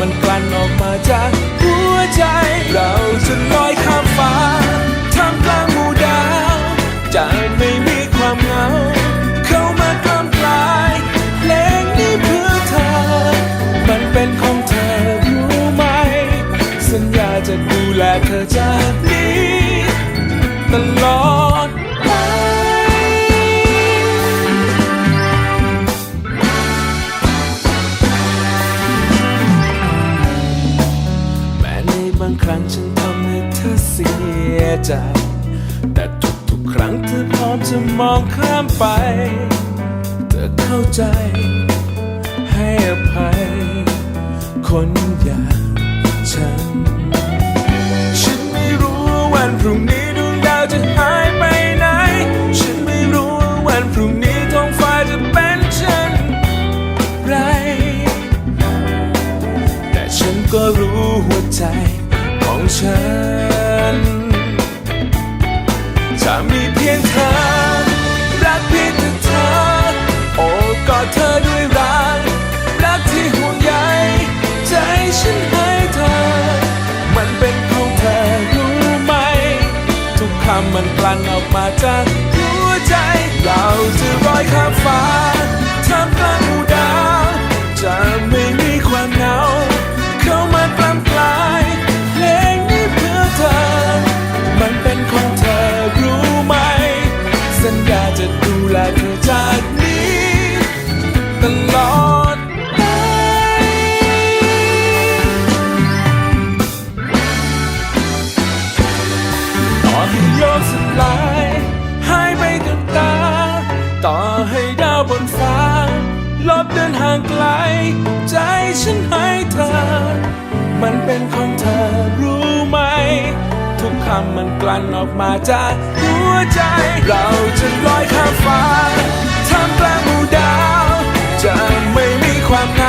มันกลั่นออกมาจากหัวใจ เราจะลอยข้ามฟ้าท่ามกลางหมู่ดาวจะไม่มีความเหงา เข้ามากล้ำกลายเพลงนี้เพื่อเธอ มันเป็นของเธอรู้ไหม สัญญาจะดูแลเธอจาก บางครั้งฉันทำให้เธอเสียใจ แต่ทุกๆครั้งเธอพร้อมจะมองข้ามไป เธอเข้าใจ ฉัน จะมีเพียงเธอ รักเพียงแต่เธอ โอบกอดเธอด้วยรัก รักที่ห่วงใยใจฉันให้เธอ มันเป็นของเธอรู้ไหม ทุกคำมันกลั่นออกมาจากหัวใจ เราจะลอยข้ามฟ้า ลอดไปต่อให้โยกสลายหายไปกับตา ต่อให้ดาวบนฟ้า ลบเดินห่างไกล ใจฉันให้เธอ มันเป็นของเธอรู้ไหม ทุกคำมันกลั่นออกมาจากหัวใจ เราจะลอยข้ามฟ้าท่ามกลางหมู่ดาว จะไม่มีความ